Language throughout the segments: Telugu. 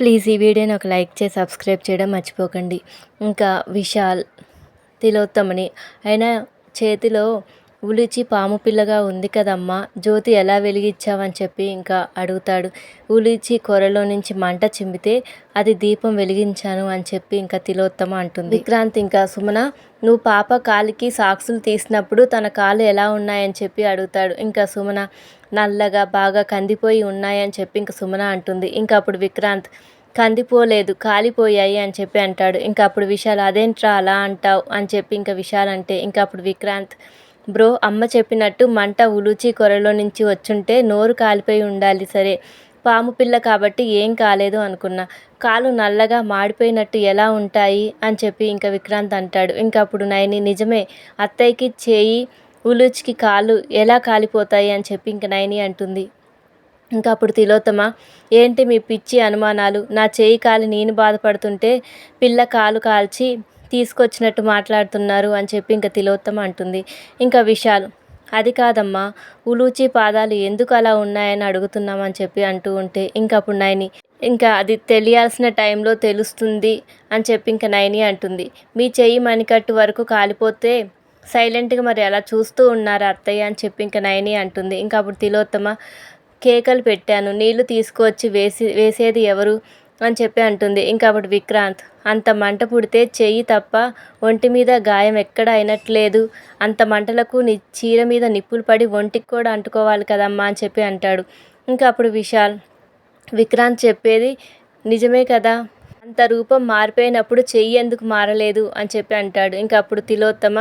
ప్లీజ్ ఈ వీడియోని ఒక లైక్ చేసి సబ్స్క్రైబ్ చేయడం మర్చిపోకండి. ఇంకా విశాల్ తిలోత్తమని అయినా చేతిలో ఉలిచి పాము పిల్లగా ఉంది కదమ్మా జ్యోతి ఎలా వెలిగించావని చెప్పి ఇంకా అడుగుతాడు. ఉలిచి కొరలో నుంచి మంట చిమ్మితే అది దీపం వెలిగించాను అని చెప్పి ఇంకా తిలోత్తమ అంటుంది. విక్రాంత్ ఇంకా సుమన నువ్వు పాప కాలికి సాక్సులు తీసినప్పుడు తన కాళ్ళు ఎలా ఉన్నాయని చెప్పి అడుగుతాడు. ఇంకా సుమన నల్లగా బాగా కందిపోయి ఉన్నాయని చెప్పి ఇంకా సుమన అంటుంది. ఇంకా అప్పుడు విక్రాంత్ కందిపోలేదు కాలిపోయాయి అని చెప్పి అంటాడు. ఇంకా అప్పుడు విశాల్ అదేంట్రా అలా అంటావు? అని చెప్పి ఇంకా విశాల్ అంటే ఇంకా అప్పుడు విక్రాంత్ బ్రో అమ్మ చెప్పినట్టు మంట ఉలూచి కొరలో నుంచి వచ్చుంటే నోరు కాలిపోయి ఉండాలి సరే. పాము పిల్ల కాబట్టి ఏం కాలేదు అనుకున్నా. కాలు నల్లగా మాడిపోయినట్టు ఎలా ఉంటాయి? అని చెప్పి ఇంకా విక్రాంత్ అంటాడు. ఇంకా అప్పుడు నయని నిజమే అత్తయ్యకి చేయి ఉలూచికి కాలు ఎలా కాలిపోతాయి? అని చెప్పి ఇంక నయని అంటుంది. ఇంకా అప్పుడు తిలోత్తమ ఏంటి మీ పిచ్చి అనుమానాలు? నా చేయి కాలి నేను బాధపడుతుంటే పిల్ల కాలు కాల్చి తీసుకొచ్చినట్టు మాట్లాడుతున్నారు అని చెప్పి ఇంకా తిలోత్తమ అంటుంది. ఇంకా విశాల్ అది కాదమ్మా ఉలూచి పాదాలు ఎందుకు అలా ఉన్నాయని అడుగుతున్నామని చెప్పి అంటూ ఉంటే ఇంకా అప్పుడు నైని ఇంకా అది తెలియాల్సిన టైంలో తెలుస్తుంది అని చెప్పి ఇంకా నైని అంటుంది. మీ చెయ్యి మణికట్టు వరకు కాలిపోతే సైలెంట్గా మరి అలా చూస్తూ ఉన్నారు అత్తయ్య అని చెప్పి ఇంకా నైని అంటుంది. ఇంకా అప్పుడు తిలోత్తమ కేకలు పెట్టాను నీళ్ళు తీసుకువచ్చి వేసి వేసేది ఎవరు? అని చెప్పి అంటుంది. ఇంకా అప్పుడు విక్రాంత్ అంత మంట పుడితే చెయ్యి తప్ప ఒంటి మీద గాయం ఎక్కడ అయినట్లేదు. అంత మంటలకు నీ చీర మీద నిప్పులు పడి ఒంటికి కూడా అంటుకోవాలి కదమ్మా అని చెప్పి అంటాడు. ఇంకా అప్పుడు విశాల్ విక్రాంత్ చెప్పేది నిజమే కదా? అంత రూపం మారిపోయినప్పుడు చెయ్యి ఎందుకు మారలేదు అని చెప్పి అంటాడు. ఇంకా అప్పుడు తిలోత్తమ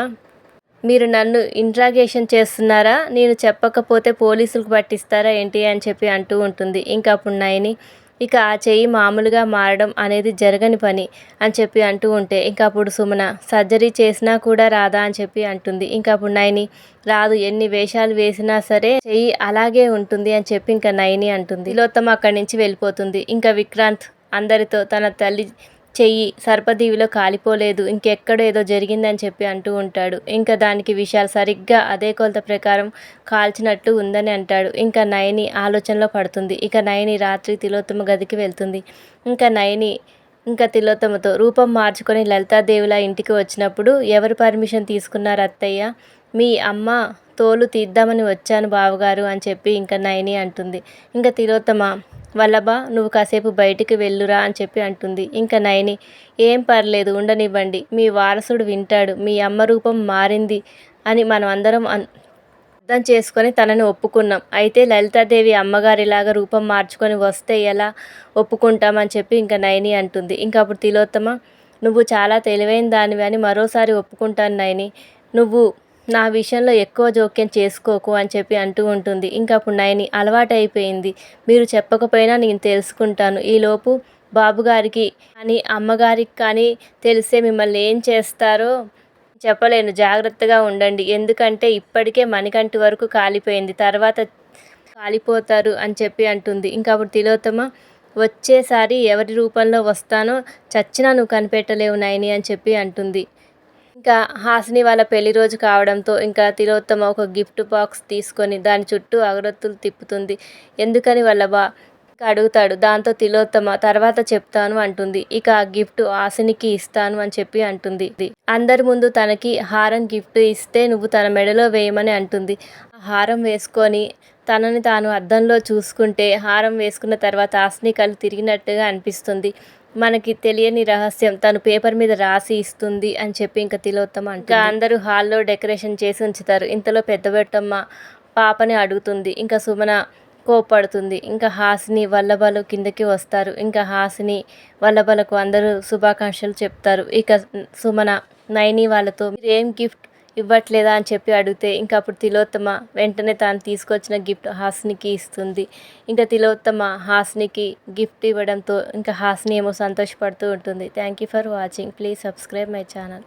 మీరు నన్ను ఇంట్రాగేషన్ చేస్తున్నారా? నేను చెప్పకపోతే పోలీసులకు పట్టిస్తారా ఏంటి అని చెప్పి అంటూ ఉంటుంది. ఇంకా అప్పుడు నయని ఇక ఆ చెయ్యి మామూలుగా మారడం అనేది జరగని పని అని చెప్పి అంటూ ఉంటే ఇంకా అప్పుడు సుమన సర్జరీ చేసినా కూడా రాదా? అని చెప్పి అంటుంది. ఇంకా అప్పుడు నయని రాదు ఎన్ని వేషాలు వేసినా సరే చెయ్యి అలాగే ఉంటుంది అని చెప్పి ఇంకా నయని అంటుంది. లోత్తమ్మ అక్కడి నుంచి వెళ్ళిపోతుంది. ఇంకా విక్రాంత్ అందరితో తన తల్లి చెయ్యి సర్పదీవిలో కాలిపోలేదు ఇంకెక్కడో ఏదో జరిగిందని చెప్పి అంటూ ఉంటాడు. ఇంకా దానికి విశాల్ సరిగ్గా అదే కొలత ప్రకారం కాల్చినట్టు ఉందని అంటాడు. ఇంకా నయని ఆలోచనలో పడుతుంది. ఇక నయని రాత్రి తిలోత్తమ గదికి వెళ్తుంది. ఇంకా నయని ఇంకా తిలోత్తమతో రూపం మార్చుకొని లలితాదేవిలా ఇంటికి వచ్చినప్పుడు ఎవరు పర్మిషన్ తీసుకున్నారు అత్తయ్య? మీ అమ్మ తోలు తీద్దామని వచ్చాను బావగారు అని చెప్పి ఇంకా నయని అంటుంది. ఇంకా తిలోత్తమ వల్లభ నువ్వు కాసేపు బయటికి వెళ్ళురా అని చెప్పి అంటుంది. ఇంకా నయని ఏం పర్లేదు ఉండనివ్వండి. మీ వారసుడు వింటాడు మీ అమ్మ రూపం మారింది అని మనం అందరం అర్థం చేసుకొని తనని ఒప్పుకున్నాం. అయితే లలితాదేవి అమ్మగారిలాగా రూపం మార్చుకొని వస్తే ఎలా ఒప్పుకుంటామని చెప్పి ఇంకా నయని అంటుంది. ఇంకా అప్పుడు తిలోత్తమ నువ్వు చాలా తెలివైన దానివి అని మరోసారి ఒప్పుకుంటాను నయని. నువ్వు నా విషయంలో ఎక్కువ జోక్యం చేసుకోకు అని చెప్పి అంటూ ఉంటుంది. ఇంకా అప్పుడు నయని అలవాటు అయిపోయింది మీరు చెప్పకపోయినా నేను తెలుసుకుంటాను. ఈలోపు బాబుగారికి కానీ అమ్మగారికి కానీ తెలిసే మిమ్మల్ని ఏం చేస్తారో చెప్పలేను. జాగ్రత్తగా ఉండండి. ఎందుకంటే ఇప్పటికే మణికంటి వరకు కాలిపోయింది. తర్వాత కాలిపోతారు అని చెప్పి అంటుంది. ఇంకా అప్పుడు తిలోత్తమ వచ్చేసారి ఎవరి రూపంలో వస్తానో చచ్చినా నువ్వు కనిపెట్టలేవు నయని అని చెప్పి అంటుంది. ఇంకా హాసిని వాళ్ళ పెళ్ళి రోజు కావడంతో ఇంకా తిలోత్తమ ఒక గిఫ్ట్ బాక్స్ తీసుకొని దాని చుట్టూ అగరొత్తులు తిప్పుతుంది. ఎందుకని వాళ్ళ బా అడుగుతాడు. దాంతో తిలోత్తమ తర్వాత చెప్తాను అంటుంది. ఇక ఆ గిఫ్ట్ హాసినికి ఇస్తాను అని చెప్పి అంటుంది. అందరి ముందు తనకి హారం గిఫ్ట్ ఇస్తే నువ్వు తన మెడలో వేయమని అంటుంది. హారం వేసుకొని తనని తాను అద్దంలో చూసుకుంటే హారం వేసుకున్న తర్వాత హాసిని కళ్ళు తిరిగినట్టుగా అనిపిస్తుంది. మనకి తెలియని రహస్యం తను పేపర్ మీద రాసి ఇస్తుంది అని చెప్పి ఇంకా తిలోత్తమ ఇంకా అందరూ హాల్లో డెకరేషన్ చేసి ఉంచుతారు. ఇంతలో పెద్దబెట్టమ్మ పాపని అడుగుతుంది. ఇంకా సుమన కోపడుతుంది ఇంకా హాసిని వల్లభలు కిందకి వస్తారు. ఇంకా హాసిని వల్లభలకు అందరూ శుభాకాంక్షలు చెప్తారు. ఇక సుమన నైని వాళ్ళతో మీరు ఏం గిఫ్ట్ ఇవ్వట్లేదా అని చెప్పి అడిగితే ఇంకా అప్పుడు తిలోత్తమ వెంటనే తాను తీసుకొచ్చిన గిఫ్ట్ హాస్నికి ఇస్తుంది. ఇంకా తిలోత్తమ హాస్నికి గిఫ్ట్ ఇవ్వడంతో ఇంకా హాస్ని ఏమో సంతోషపడుతూ ఉంటుంది. Thank you for watching please subscribe my channel